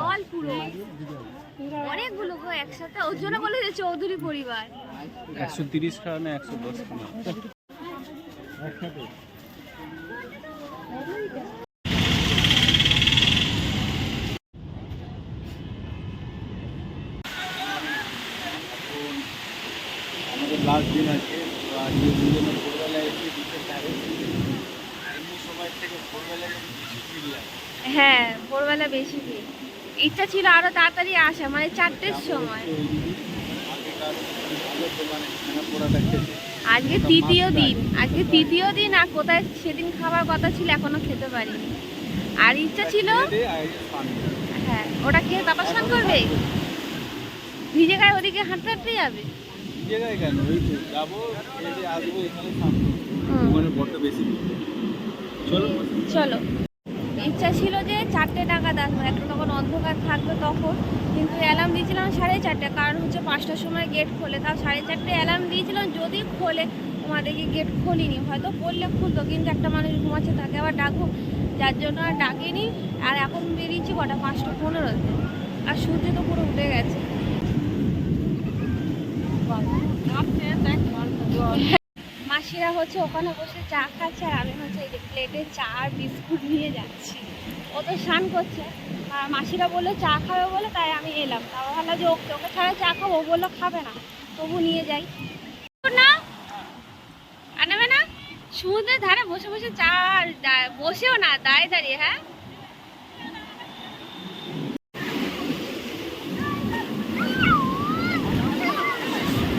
দল পুরো অনেকগুলো গো একসাথে। ওর জন্য বলে যে চৌধুরী পরিবার। একশো তিরিশ না একশো দশ খানা। আমাদের লাস্ট দিন আছে। আজকে দুজনে ভোরবেলা এসে দিতে পারে। এমনি সময় থেকে ভোরবেলা বেশি ভিড় লাগে। হ্যাঁ ভোরবেলা বেশি ভিড়। ইচ্ছা ছিল আরও তাড়াতাড়ি আসা মানে চারটের সময়। আজকে তৃতীয় দিন আজকে তৃতীয় দিন আর কোথায় সেদিন খাবার কথা ছিল এখনও খেতে পারিনি। আর ইচ্ছা ছিল। হ্যাঁ ওটা খেয়ে তারপর স্নান করবে? ভিজে গায়ে ওদিকে হাঁটতে হাঁটতে যাবে। চলো। চলো। ইচ্ছা ছিল যে চারটে নাগাদ আসব। একটা তখন অন্ধকার থাকবে তখন। কিন্তু অ্যালার্ম দিয়েছিলাম সাড়ে চারটে। কারণ হচ্ছে পাঁচটার সময় গেট খোলে। তাও সাড়ে চারটে অ্যালার্ম দিয়েছিলাম যদি খোলে আমাদেরকে গেট খুলিনি। হয়তো করলে খুলতো কিন্তু একটা মানুষ ঘুমাচ্ছে তাকে আবার ডাকবো। যার জন্য আর ডাকিনি। আর এখন বেরিয়েছি কটা? পাঁচটা পনেরোতে। আর সূর্য তো পুরো উঠে গেছে। মাসিরা হচ্ছে ওখানে বসে চা খাচ্ছে আর আমি হচ্ছে এই যে প্লেটে চা আর বিস্কুট নিয়ে যাচ্ছি। ও তো স্নান করছে। আর মাসিরা বলল চা খাবে বলে, তাই আমি এলাম। তারপর ভাবলাম যে ওকে ওকে ছাড়া চা খাব? ও বলল খাবে না। তবু নিয়ে যাই। না আর নেবে না, সমুদ্রের ধারে বসে বসে চা আর বসেও না দাঁড়িয়ে দাঁড়িয়ে হ্যাঁ?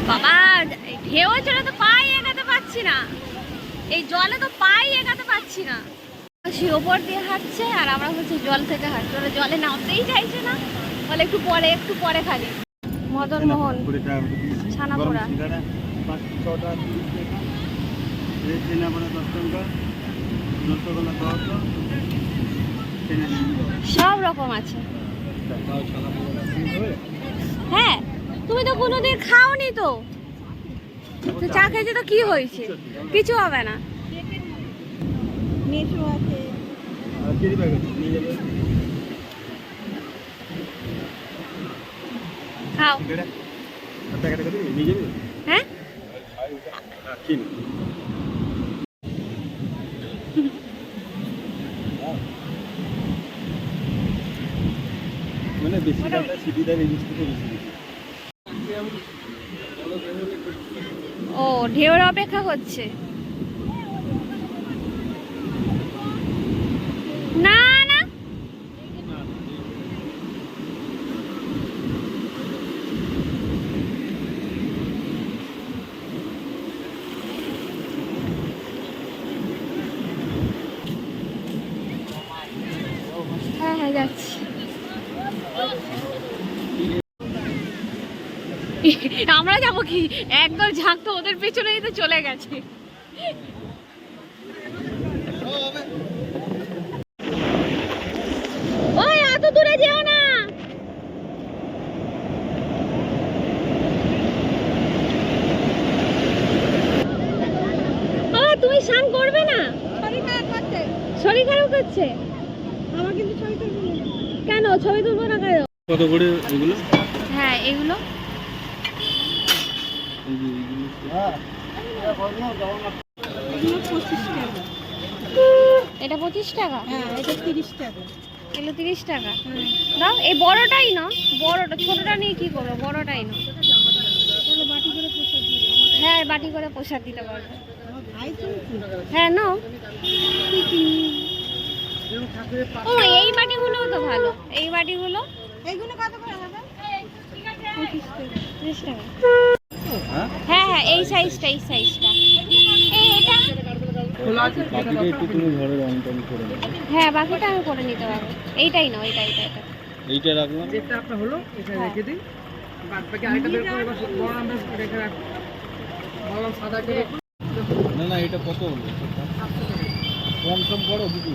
বাবা, ঢেউ চলে তো পাই এগাতে পাচ্ছি না এই জলে তো পাই এগাতে পাচ্ছি না। সে ওপর দিয়ে হাঁটছে আর আমরা হচ্ছে জল থেকে হাঁটছি। ওরা জলে নামতেই চাইছে না। বলে একটু পরে একটু পরে খালি। মদন মোহন কুড়ি টাকা করে দিয়েছি। ছানা পোড়া। সিঙ্গাড়া, পাঁচ ছটা তিরিশ টাকা। এই তিন আপনার দশ টাকা রসগোল্লা দশ তিন সব রকম আছে। হয়ে তুমি তো কোনোদিন খাওনি তো। চা খেয়েছে তো কি হয়েছে? কিছু হবে না। খাও। হ্যাঁ? মানে বেশি সুবিধা রেজিস্ট্রি বেশি বেশি ও ঢেউর অপেক্ষা করছে না না হ্যাঁ হ্যাঁ যাচ্ছি আমরা যাব কি? একদল ঝাঁক তো ওদের পেছনেই তো চলে গেছে। ওই এত দূরে যেও না। ও তুমি স্নান করবে না? শরীর খারাপ করছে আমার কিন্তু ছবি তুলবো কেন? ছবি তুলবো না কেন? কত করে এগুলো? হ্যাঁ এগুলো এই যে এগুলো হ্যাঁ এগুলো পঁচিশ টাকা এটা পঁচিশ টাকা? হ্যাঁ এটা তিরিশ টাকা। এগুলো তিরিশ টাকা। দাও এই বড়টাই না বড়টা ছোটটা নিয়ে কি করব? বড়টাই না। হ্যাঁ বাটি করে প্রসাদ দিতে পারব। হ্যাঁ নাও। ও এই বাটিগুলোও তো ভালো। এই বাটিগুলো এইগুলো কত করে হবে? পঁচিশ টাকা। হ্যাঁ হ্যাঁ এই সাইজটা এই সাইজটা এই এটা হ্যাঁ বাকিটা আমি করে নিতে পারব। এইটাই নাও এইটা এইটা এটা এইটা রাখলাম। যেটা আপনার হলো এটা হ্যাঁ। রেখে দিন বাদ বাকি আরেকটা বের করে বড় আমরা রেখে রাখব। বললাম সাদা করে না না এটা কত হলো? কম সম করো দিদি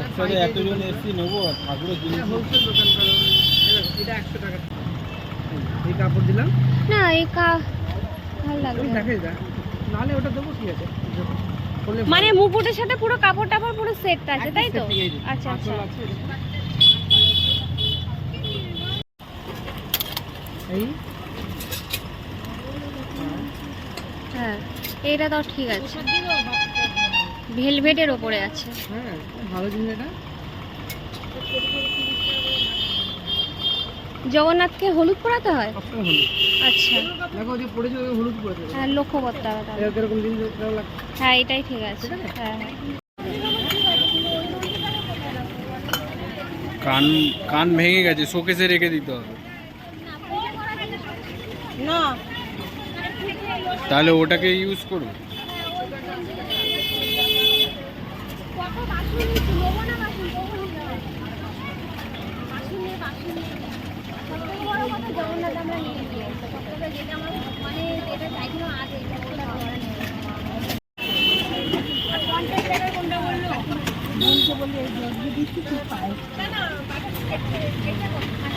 একসাথে এতজন এসছি নেব আর ঠাকুরের জিনিস হোলসেল দোকান করে। এটা একশো টাকা। এই কাপড় দিলাম। না এই কা মানে মুকুটের সাথে পুরো কাপড় টাপড় পুরো সেট আছে তাই তো? আচ্ছা আচ্ছা। এই। হ্যাঁ এটা তো ঠিক আছে। ভেলভেটের ওপরে আছে। হ্যাঁ ভালো জিনিস এটা। জগন্নাথকে হলুদ পরাতে হয়? হলুদ। আচ্ছা। দেখো যে পড়েছে হলুদ হ্যাঁ লক্ষ্য করতে হবে এরকম হ্যাঁ এটাই ঠিক আছে। হ্যাঁ হ্যাঁ। কান কান ভেঙে গেছে শোকেসে রেখে দিতে হবে। না। তাহলে ওটাকে ইউজ করো। কত বাসন নিয়েছি? নেব না বাসন? বাসন নিয়ে।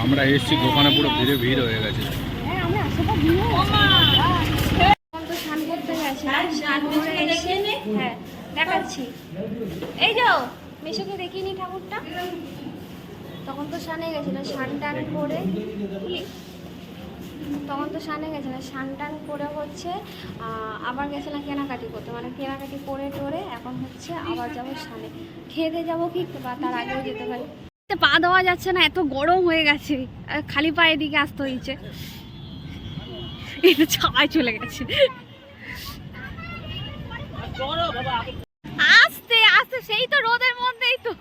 আমরা এসছি, দোকানে পুরো ভিড়ে ভিড় হয়ে গেছে। হ্যাঁ দেখাচ্ছি। এই যাও, মেশোকে দেখিনি ঠাকুরটা। তখন তো স্নানে গেছিল স্নান টান করে তখন তো স্নানে গেছিলাম স্নান টান করে হচ্ছে আবার গেছিলাম কেনাকাটি করতে। মানে কেনাকাটি করে টোরে এখন হচ্ছে আবার যাব খেয়ে দিয়ে যাব কি বা তার আগেও যেতে পারি। পা দেওয়া যাচ্ছে না, এত গরম হয়ে গেছে। খালি পায়ে দিকে আসতে হয়েছে। এটা চলে গেছে। আস্তে আস্তে, সেই তো রোদের মধ্যেই তো।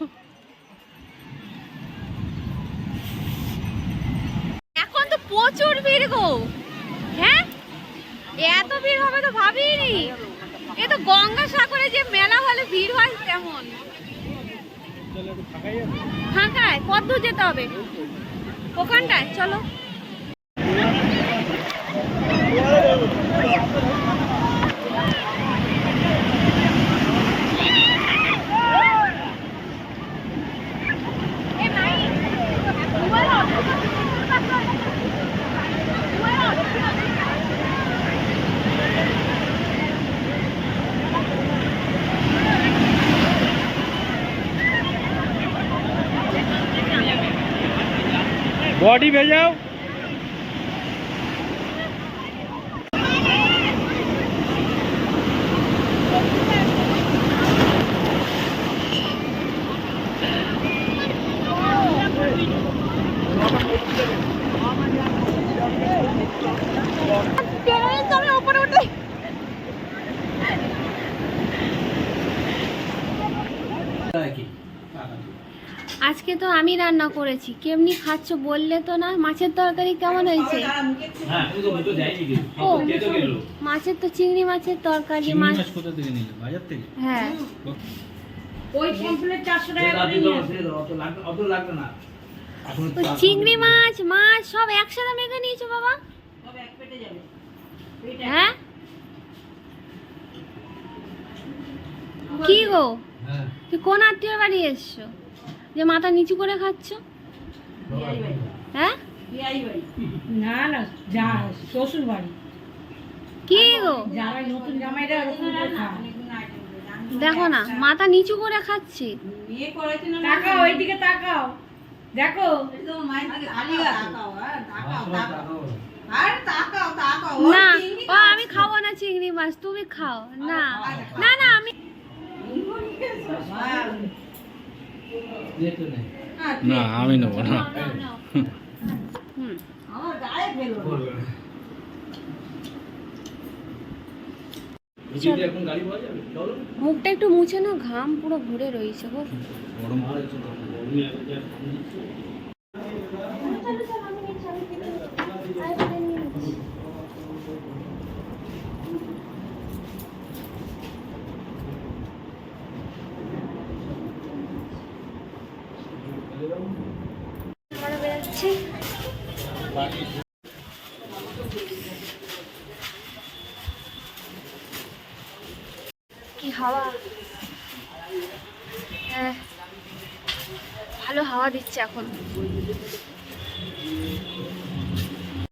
প্রচুর ভিড় গো। হ্যাঁ? এত ভিড় হবে তো ভাবিনি এ তো গঙ্গা সাগরে যে মেলা হলে ভিড় হয় তেমন। ফাঁকায়? কত দূর যেতে হবে? ওখানটায়? চলো। বডি ভেজাও বেরোয় তো আমি ওপরে উঠে আজকে তো আমি রান্না করেছি। কেমনি খাচ্ছ বললে তো না মাছের তরকারি কেমন হয়েছে? ও মাছের তো চিংড়ি মাছের তরকারি মাছ কোথা থেকে নিলে? বাজার থেকে? হ্যাঁ। চিংড়ি মাছ মাছ সব একসাথে মেখে নিয়েছো বাবা? সব এক পেটে যাবে। এইটা হ্যাঁ? কি গো? তুই কোন আত্মীয় বাড়ি এসছো? যে মাথা নিচু করে খাচ্ছ? হ্যাঁ? না না যা শ্বশুর বাড়ি কি গো? জামাই নতুন জামাইরা ওরকম দেখো না মাথা নিচু করে খাচ্ছি। বিয়ে তাকাও ওইদিকে তাকাও। দেখো। না ও আমি খাব না চিংড়ি মাছ তুমি খাও না। না না আমি না। নেব না মুখটা একটু মুছে না ঘাম পুরো ভরে রয়েছে গো আমরা বেরোচ্ছি কি হাওয়া? হ্যাঁ ভালো হাওয়া দিচ্ছে এখন।